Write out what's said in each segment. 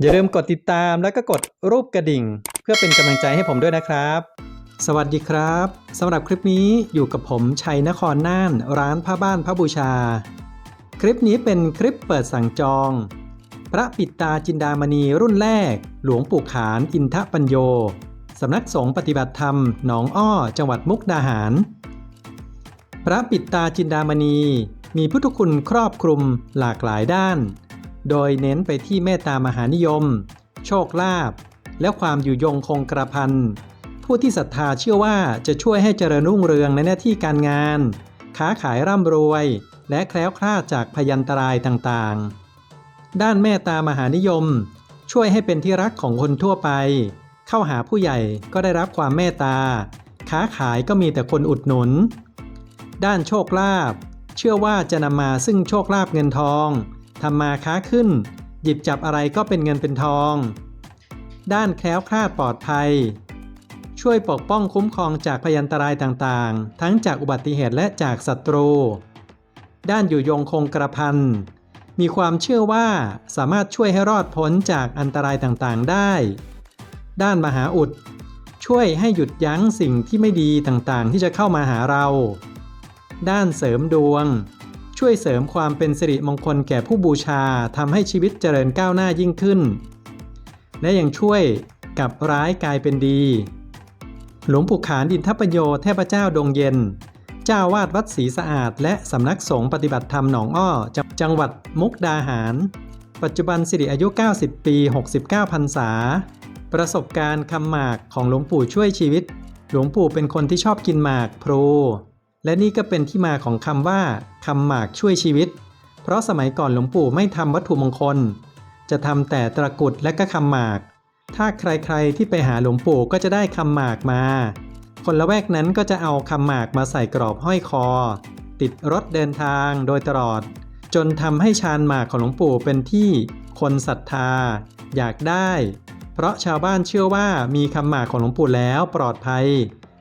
อย่าลืมกดติดตามแล้วก็กดรูปกระดิ่ง เพื่อเป็นกำลังใจให้ผมด้วยนะครับ สวัสดีครับสำหรับคลิปนี้อยู่กับผมชัยนครน่าน ร้านผ้าบ้านพระบูชา คลิปนี้เป็นคลิปเปิดสั่งจอง พระปิดตาจินดามณีรุ่นแรก หลวงปู่ขานอินทปัญโยสำนักสงฆ์ปฏิบัติธรรมหนองอ้อ จังหวัดมุกดาหาร พระปิดตาจินดามณีมีพุทธคุณครอบคลุมหลากหลายด้าน โดยเน้นไปที่เมตตามหานิยม โชคลาภและความอยู่ยงคงกระพัน ผู้ที่ศรัทธาเชื่อว่าจะช่วยให้เจริญรุ่งเรืองในหน้าที่การงาน ค้าขายร่ำรวย และแคล้วคลาดจากพยันตรายต่างๆ ด้านเมตตามหานิยม ช่วยให้เป็นที่รักของคนทั่วไป เข้าหาผู้ใหญ่ก็ได้รับความเมตตา ค้าขายก็มีแต่คนอุดหนุน ด้านโชคลาภเชื่อว่าจะนำมาซึ่งโชคลาภเงินทอง ทำมาค้าขึ้น หยิบจับอะไรก็เป็นเงินเป็นทอง ด้านแคล้วคลาดปลอดภัย ช่วยปกป้องคุ้มครองจากพยันตรายต่างๆ ทั้งจากอุบัติเหตุและจากศัตรู ด้านอยู่ยงคงกระพันมีความเชื่อว่าสามารถช่วยให้รอดพ้นจากอันตรายต่างๆได้ ด้านมหาอุด ช่วยให้หยุดยั้งสิ่งที่ไม่ดีต่างๆ ที่จะเข้ามาหาเรา ด้านเสริมดวง ช่วยเสริมความเป็นสิริมงคลแก่ผู้บูชาทำให้ชีวิตเจริญก้าวหน้ายิ่งขึ้น และยังช่วยกับร้ายกลายเป็นดี หลวงปู่ขานดินทปัญโยเทพเจ้าดงเย็น เจ้าวาดวัดศรีสะอาด และสำนักสงฆ์ปฏิบัติธรรมหนองอ้อจจังหวัดมุกดาหาร ปัจจุบันสิริอายุ 90 ปี 69พรรษา ประสบการณ์คำหมากของหลวงปู่ช่วยชีวิต หลวงปู่เป็นคนที่ชอบกินหมากพลู และนี่ก็เป็นที่มาของคำว่าคำหมากช่วยชีวิต เพราะสมัยก่อนหลวงปู่ไม่ทำวัตถุมงคล จะทำแต่ตะกุดและก็คำหมาก ถ้าใครๆที่ไปหาหลวงปู่ก็จะได้คำหมากมา คนละแวกนั้นก็จะเอาคำหมากมาใส่กรอบห้อยคอ ติดรถเดินทางโดยตลอด จนทำให้ชานหมากของหลวงปู่เป็นที่คนศรัทธา อยากได้ เพราะชาวบ้านเชื่อว่ามีคำหมากของหลวงปู่แล้วปลอดภัย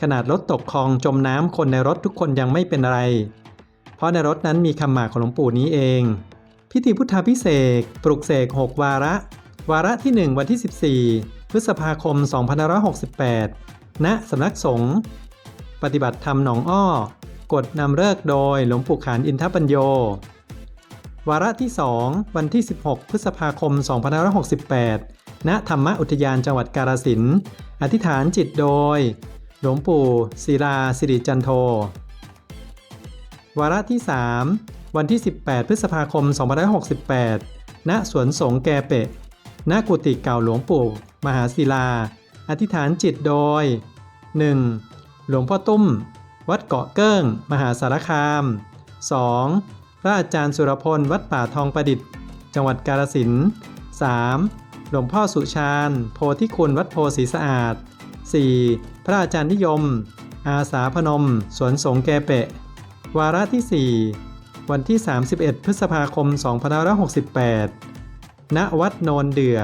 ขนาดรถตกคลองจมน้ำคนในรถทุกคนยังไม่เป็นอะไร เพราะในรถนั้นมีคำหมากของหลวงปู่นี้เอง พิธีพุทธาพิเศษปลุกเสก6วาระ วาระที่ 1 วันที่ 14 พฤษภาคม 2568 ณสำนักสงฆ์ปฏิบัติธรรมหนองอ้อกฎนำเลิกโดยหลวงปู่ขานอินทปัญโยวาระที่ 2 วันที่ 16 พฤษภาคม 2568 ณ ธรรมอุทยานจังหวัดกาฬสิน อธิษฐานจิตโดย หลวงปู่ศิลาสิริจันโท วาระที่ 3 วันที่ 18 พฤษภาคม 2568 ณ สวนสงแกเปะ ณ กุฏิเก่าหลวงปู่ มหาศิลา อธิษฐานจิตโดย 1. หลวงพ่อตุ้ม วัดเกาะเกิ้ง มหาสารคาม 2. พระอาจารย์สุรพล วัดป่าทองประดิษฐ์ จังหวัดกาฬสิน 3. หลวงพ่อสุชาญ โพธิคุณวัดโพสีสะอาด 4. พระอาจารย์นิยม อาสาพนม สวนสงแกเปะ วาระที่ 4 วันที่ 31 พฤษภาคม 2568 ณ วัดโนนเดือ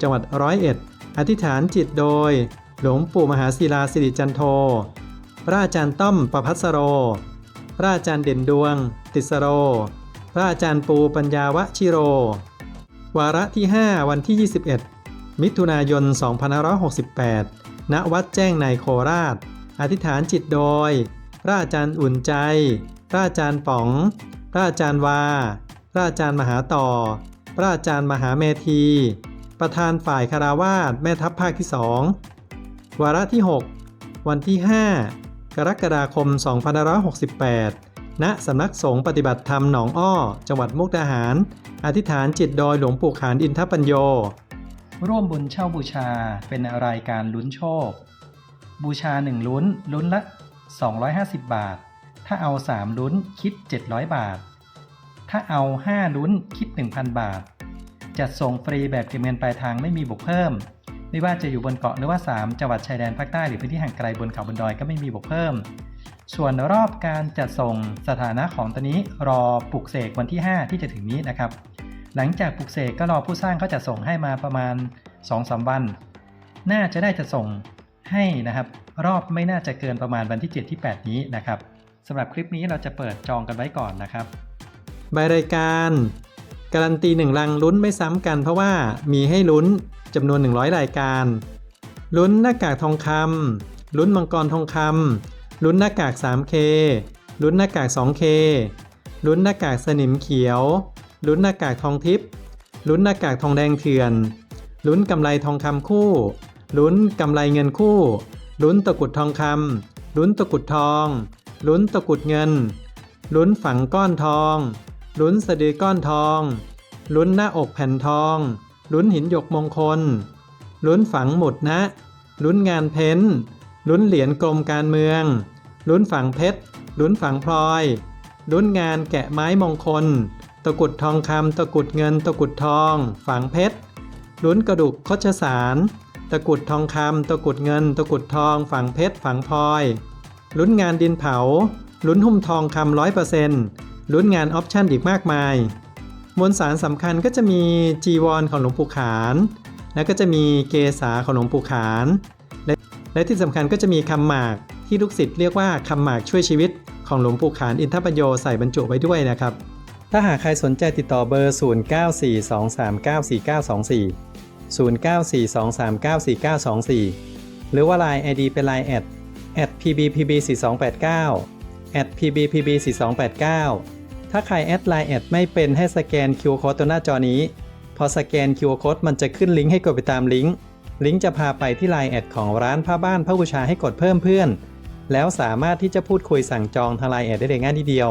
จังหวัดร้อยเอ็ด อธิษฐานจิตโดย หลวงปู่มหาศิลาสิริจันโท พระอาจารย์ต้อมประพัสโร พระอาจารย์เด่นดวง ติสโร พระอาจารย์ปูปัญญาวชิโร วาระที่ 5 วันที่ 21 มิถุนายน 2568 ณวัดแจ้งในโคราช อธิษฐานจิตโดย พระอาจารย์อุ่นใจ พระอาจารย์ป๋อง พระอาจารย์วา พระอาจารย์มหาต่อ พระอาจารย์มหาเมธี ประธานฝ่ายคาราวาสแม่ทัพภาคที่2วาระที่ 6 วันที่ 5 กรกฎาคม 2568 ณ สำนักสงฆ์ปฏิบัติธรรมหนองอ้อ จังหวัดมุกดาหาร อธิษฐานจิตโดยหลวงปู่ขานอินทปัญโย ร่วมบุญเช่าบูชาเป็นรายการลุ้นโชค บูชา 1 ลุ้น ลุ้นละ 250 บาท ถ้าเอา 3 ลุ้นคิด 700 บาท ถ้าเอา 5 ลุ้นคิด 1,000 บาท จัดส่งฟรีแบบเก็บเงินปลายทางไม่มีบวกเพิ่ม ไม่ว่าจะอยู่บนเกาะหรือว่า 3 จังหวัดชายแดนภาคใต้หรือพื้นที่ห่างไกลบนเขาบนดอยก็ไม่มีบวกเพิ่ม ส่วนรอบการจัดส่งสถานะของตอนนี้รอปลุกเสกวันที่ 5 ที่จะถึงนี้นะครับ หลังจากปลุกเสกก็รอผู้สร้างเขาจะส่งให้มาประมาณ2-3วัน น่าจะได้จะส่งให้นะครับ รอบไม่น่าจะเกินประมาณวันที่ 7 ที่ 8 นี้นะครับสำหรับคลิปนี้เราจะเปิดจองกันไว้ก่อนนะครับ ใบรายการการันตีหนึ่งลังลุ้นไม่ซ้ำกัน เพราะว่ามีให้ลุ้นจำนวน 100 รายการ ลุ้นหน้ากากทองคำลุ้นมังกรทองคำลุ้นหน้ากาก 3K ลุ้นหน้ากาก 2K ลุ้นหน้ากากสนิมเขียว ลุ้นหน้ากากทองทิพย์ลุ้นหน้ากากทองแดงเถื่อน ลุ้นกำไรทองคำคู่ ลุ้นกำไรเงินคู่ ลุ้นตะกุดทองคำลุ้นตะกุดทอง ลุ้นตะกุดเงิน ลุ้นฝังก้อนทอง ลุ้นสะดือก้อนทอง ลุ้นหน้าอกแผ่นทอง ลุ้นหินหยกมงคล ลุ้นฝังหมุดนะ ลุ้นงานเพ้นท์ลุ้นเหรียญกรมการเมือง ลุ้นฝังเพชร ลุ้นฝังพลอย ลุ้นงานแกะไม้มงคล ตะกรุดทองคำตะกรุดเงิน ตะกรุดทอง ฝังเพชรลุ้นกระดูกคชสาร ตะกรุดทองคำตะกรุดเงิน ตะกรุดทอง ฝังเพชรฝังพลอยลุ้นงานดินเผาลุ้นหุ้มทองคำร้อยเปอร์เซ็นต์ลุ้นงานออปชั่นอีกมากมาย มวลสารสำคัญก็จะมีจีวรของหลวงปู่ขาน แล้วก็จะมีเกษาของหลวงปู่ขานและและที่สำคัญก็จะมีคำหมากที่ลูกศิษย์เรียกว่าคำหมากช่วยชีวิตของหลวงปู่ขานอินทปัญโยใส่บรรจุไว้ด้วยนะครับ ถ้าหากใครสนใจติดต่อเบอร์ 0942394924 0942394924 หรือว่า Line ID เป็น Line แอด at pbpb4289 at pbpb4289 ถ้าใครแอดไลน์แอดไม่เป็นให้สแกน QR Code ตัวหน้าจอนี้ พอสแกน QR Code มันจะขึ้นลิงก์ให้กดไปตามลิงก์ ลิงก์จะพาไปที่ไลน์แอดของร้านผ้าบ้านผ้าบูชาให้กดเพิ่มเพื่อน แล้วสามารถที่จะพูดคุยสั่งจองทางไลน์แอดได้เลยง่ายทีเดียว